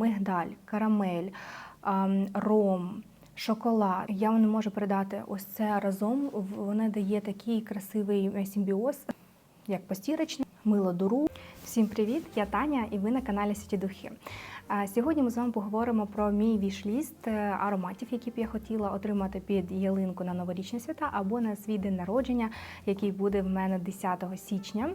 мигдаль, карамель, ам, ром. Шоколад. Я вам не можу передати ось це разом. Вона дає такий красивий е, симбіоз, як постірочний, мило дуру. Всім привіт! Я Таня, і ви на каналі Сіті Духи. Сьогодні ми з вами поговоримо про мій вішліст е, ароматів, які б я хотіла отримати під ялинку на новорічні свята або на свій день народження, який буде в мене 10 січня.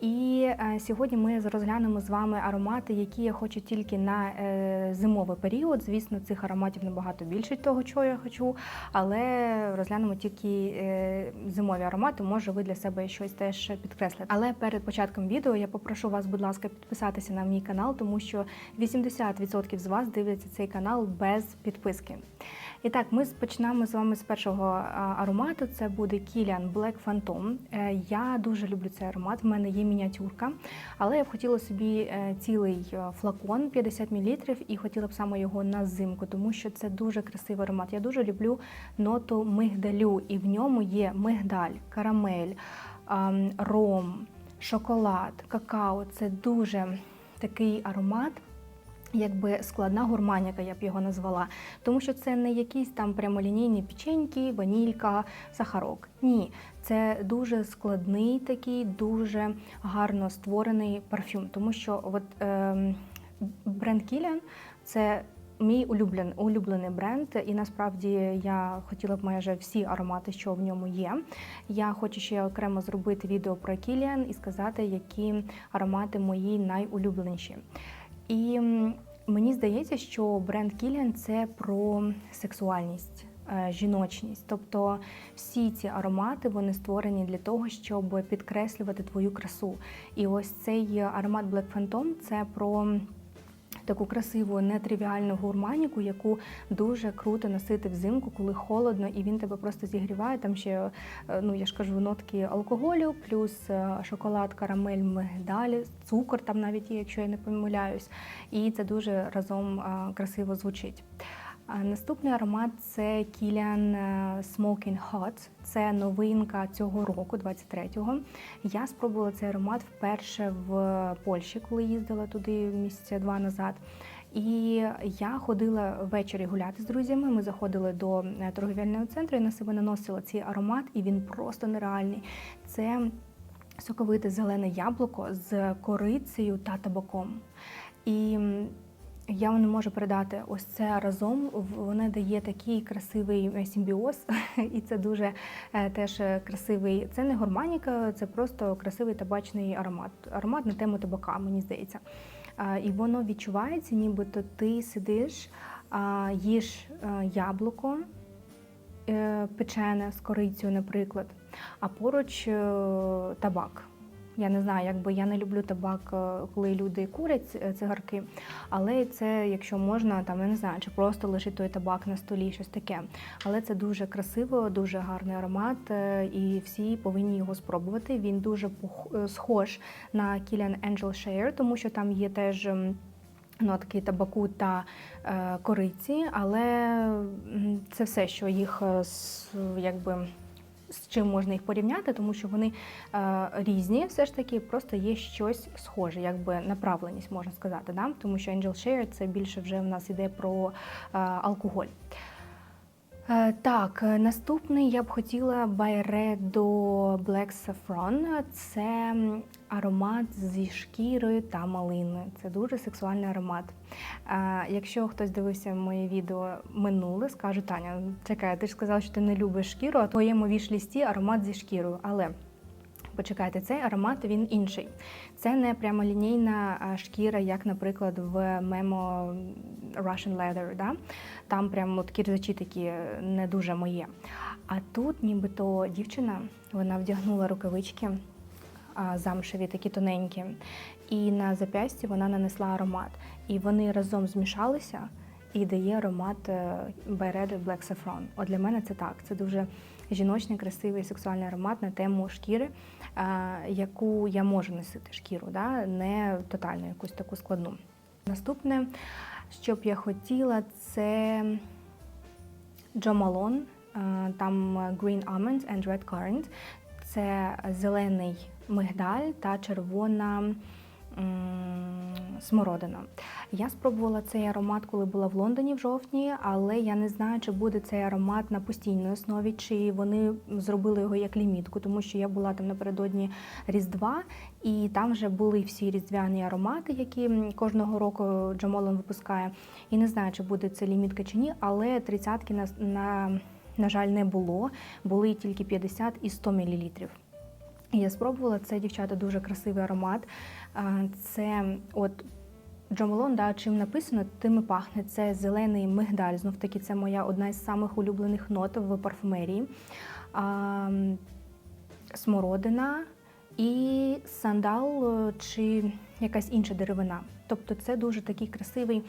І е, сьогодні ми розглянемо з вами аромати, які я хочу тільки на е, зимовий період. Звісно, цих ароматів набагато більше того, чого я хочу, але розглянемо тільки зимові аромати. Може, ви для себе щось теж підкреслите. Але перед початком відео я попрошу вас, будь ласка, підписатися на мій канал, тому що 80% з вас дивляться цей канал без підписки. І так, ми почнемо з вами з першого аромату. Це буде Kilian Black Phantom. Я дуже люблю цей аромат. В мене є мініатюрка, але я б хотіла собі е, цілий е, флакон 50 мл і хотіла б саме його на зимку, тому що це дуже красивий аромат. Я дуже люблю ноту мигдалю, і в ньому є мигдаль, карамель, ром, шоколад, какао. Це дуже такий аромат якби складна гурманіка, я б його назвала, тому що це не якісь там прямолінійні печеньки, ванілька, сахарок. Ні, це дуже складний такий, дуже гарно створений парфюм, тому що от ем, бренд Kilian – це Мій улюблений, улюблений бренд, і насправді я хотіла б майже всі аромати, що в ньому є. Я хочу ще окремо зробити відео про Kilian і сказати, які аромати мої найулюбленіші. І мені здається, що бренд Кіліан – це про сексуальність. е, Жіночність, тобто всі ці аромати вони створені для того, щоб підкреслювати твою красу. І ось цей аромат Black Phantom – це про таку красиву, нетривіальну гурманіку, яку дуже круто носити взимку, коли холодно, і він тебе просто зігріває. Там ще, е, ну я ж кажу, нотки алкоголю, плюс е, шоколад, карамель, мигдалі, цукор там навіть є, якщо я не помиляюсь. І це дуже разом е, красиво звучить. Наступний аромат це Kilian е, Smoking Hot. Це новинка цього року, 23-го. Я спробувала цей аромат вперше в Польщі, коли їздила туди місяця два назад. І я ходила ввечері гуляти з друзями. Ми заходили до е, торговельного центру і на себе наносила цей аромат, і він просто нереальний. Це соковите зелене яблуко з корицею та табаком. І я вам не можу передати ось це разом. В- Воно дає такий красивий е, симбіоз, і це дуже е, теж е, красивий. Це не гурманіка, це просто красивий табачний аромат. Аромат на тему табака, мені здається. І воно відчувається, нібито ти сидиш, їш яблуко печене з корицею, наприклад, а поруч табак. Я не знаю, якби я не люблю табак, е, коли люди курять е, цигарки, але це, якщо можна, там я не знаю, чи просто лишить той табак на столі, щось таке. Але це дуже красиво, дуже гарний аромат, е, і всі повинні його спробувати. Він дуже схож на Kilian Angel Share, тому що там є теж. Нотки табаку та е, кориці, але це все, що їх якби з чим можна їх порівняти, тому що вони е, різні, все ж таки, просто є щось схоже, якби направленість можна сказати. Да? Тому що Angel Share це більше вже в нас іде про е, алкоголь. Е, Так, е, наступний я б хотіла Byredo Black Saffron. Це аромат зі шкірою та малиною. Це дуже сексуальний аромат. Е, Якщо хтось дивився моє відео минуле, скажу Таня, чекай, ти ж сказала, що ти не любиш шкіру, а в твоєму вішлісті аромат зі шкірою. Але Почекайте, цей аромат він інший. Це не прямолінійна шкіра, як, наприклад, в Memo Russian Leather. Да? Там прямо от кірзачі такі не дуже моє. А тут нібито дівчина вона вдягнула рукавички замшеві, такі тоненькі, і на зап'ясті вона нанесла аромат. І вони разом змішалися і дає аромат е, Black Saffron. От для мене це так. Це дуже жіночний, красивий сексуальний аромат на тему шкіри, яку я можу носити шкіру, да? не тотально якусь таку складну. Наступне, що б я хотіла, це Джо Малон, там Green Almonds and Red Currant. Це зелений мигдаль та червона смородина. Я спробувала цей аромат, коли була в Лондоні в жовтні, але я не знаю, чи буде цей аромат на постійній основі, чи вони зробили його як лімітку, тому що я була там напередодні Різдва, і там вже були всі різдвяні аромати, які кожного року Джамолон випускає. І не знаю, чи буде це лімітка чи ні, але тридцятки на, на, на жаль, не було. Були тільки 50 і 100 мл. Я спробувала це, дівчата, дуже красивий аромат. Це от Джомолон, да, чим написано, тим і пахне. Це зелений мигдаль. Знов таки, це моя одна із самих улюблених нот в парфумерії. А, смородина і сандал е, чи якась інша деревина. Тобто це дуже такий красивий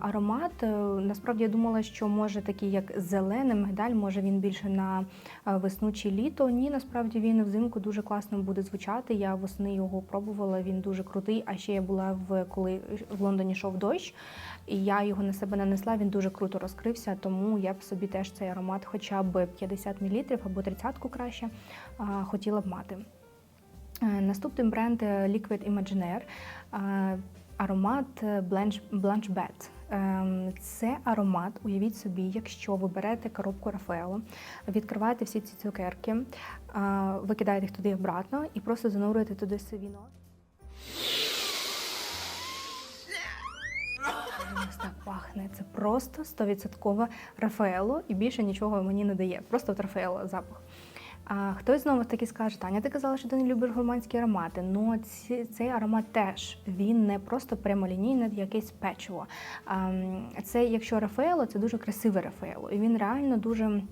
аромат. Е, Насправді я думала, що може такий як зелений мигдаль, може він більше на а, весну чи літо. Ні, насправді він взимку дуже класно буде звучати. Я восени його пробувала, він дуже крутий. А ще я була в коли в Лондоні йшов дощ, і я його на себе нанесла. Він дуже круто розкрився, тому я б собі теж цей аромат, хоча б 50 мл або 30 краще, хотіла б мати. Е, Наступний бренд е, Liquid Imaginaire. е, Аромат Blanche, Bed. Ем, Це аромат, уявіть собі, якщо ви берете коробку Рафаело, відкриваєте всі ці цукерки, викидаєте їх туди обратно і просто занурюєте туди сивіно. Так пахне. Це просто 100% Рафаело і більше нічого мені не дає. Просто от Рафаело запах. А хтось знову таки скаже, Таня, ти казала, що ти не любиш гурманські аромати. Ну ці, цей аромат теж він не просто прямолінійне якесь печиво. А, це якщо Рафаело, це дуже красиве Рафаело, і він реально дуже.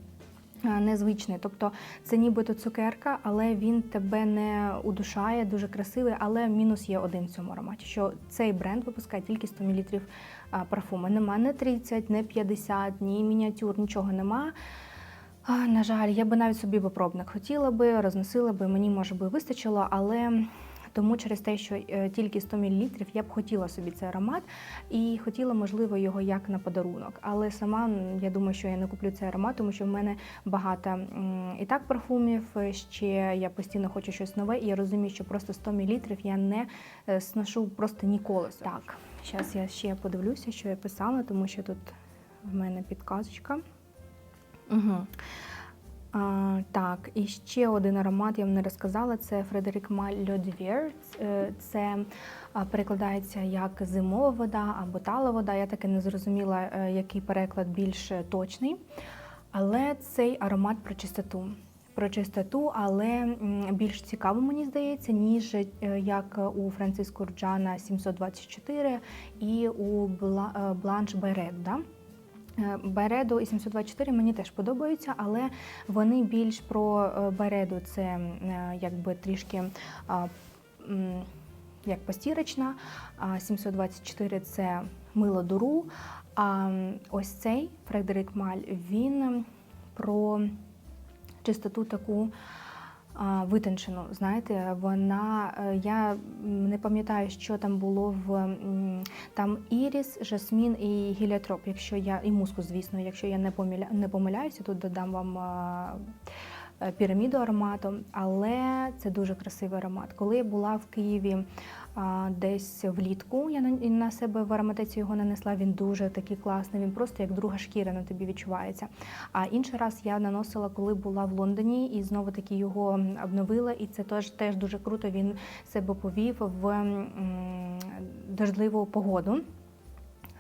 Незвичний, тобто це нібито цукерка, але він тебе не удушає, дуже красивий. Але мінус є один в цьому ароматі, що цей бренд випускає тільки 100 мл парфуму. Нема не 30, не 50, ні мініатюр, нічого нема. А, на жаль, я би навіть собі би пробник хотіла би, розносила би, мені може би вистачило, але тому через те, що е, тільки 100 мл, я б хотіла собі цей аромат і хотіла, можливо, його як на подарунок. Але сама я думаю, що я не куплю цей аромат, тому що в мене багато і так парфумів. е, Ще я постійно хочу щось нове, і я розумію, що просто 100 мл я не е, сношу просто ніколи. Так, зараз я ще подивлюся, що я писала, тому що тут в мене підказочка. Угу. А, так, і ще один аромат я вам не розказала. Це Фредерик Маль Льодвір. Це перекладається як зимова вода або тала вода. Я таки не зрозуміла, е, який переклад більш точний. Але цей аромат про чистоту. Про чистоту, але більш цікаво, мені здається, ніж е, як у Франциско Рджана 724 і у е, Бланш Байрет. Да? Е, Байреду і 724 мені теж подобаються, але вони більш про е, Байреду це е, якби трішки як постірочна, а 724 це мило дуру. А ось цей Фредерик Маль він про чистоту таку. Витончену, знаєте, вона е, я не пам'ятаю, що там було в там іріс, жасмін і гіліотроп. Якщо я і мускус, звісно, якщо я не помиля, не помиляюся, тут додам вам е, піраміду аромату, але це дуже красивий аромат. Коли я була в Києві десь влітку, я на, себе в ароматеці його нанесла. Він дуже такий класний. Він просто як друга шкіра на тобі відчувається. А інший раз я наносила, коли була в Лондоні, і знову таки його обновила. І це теж теж дуже круто. Він себе повів в дождливу погоду.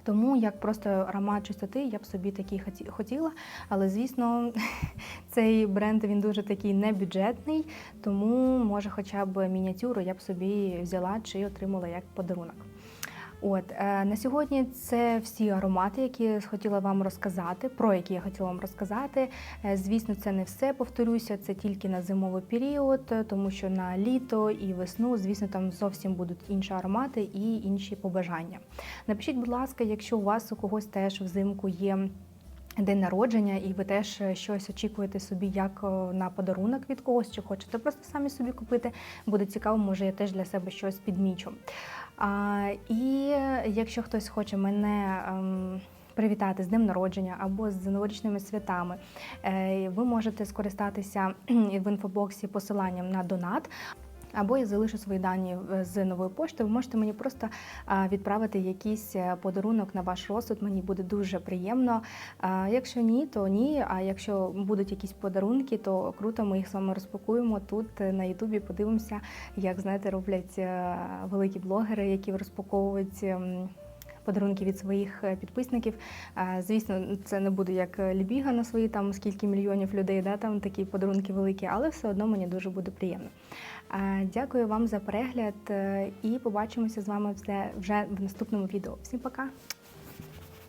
Тому як просто аромат чистоти, я б собі такий хоті- хотіла. Але звісно, цей бренд він дуже такий небюджетний, тому може, хоча б мініатюру я б собі взяла чи отримала як подарунок. От е, на сьогодні це всі аромати, які хотіла вам розказати, про які я хотіла вам розказати. Е, звісно, це не все. Повторюся, це тільки на зимовий період, е, тому що на літо і весну, звісно, там зовсім будуть інші аромати і інші побажання. Напишіть, будь ласка, якщо у вас у когось теж взимку є. День народження, і ви теж щось очікуєте собі як на подарунок від когось, чи хочете просто самі собі купити. Буде цікаво, може я теж для себе щось підмічу. А, і якщо хтось хоче мене. ем, Привітати з днем народження або з новорічними святами. Е, Ви можете скористатися в інфобоксі посиланням на донат. Або я залишу свої дані з нової пошти. Ви можете мені просто відправити якийсь е, подарунок на ваш розсуд. Мені буде дуже приємно. Якщо ні, то ні. А якщо будуть якісь подарунки, то круто, ми їх з вами розпакуємо тут е, на Ютубі. Подивимося, як знаєте, роблять е, великі блогери, які розпаковують. Подарунки від своїх е, підписників. Звісно, це не буде як е, Лібіга на свої там скільки мільйонів людей, да, там такі подарунки великі, але все одно мені дуже буде приємно. Дякую вам за перегляд е, і побачимося з вами вже в наступному відео. Всім пока!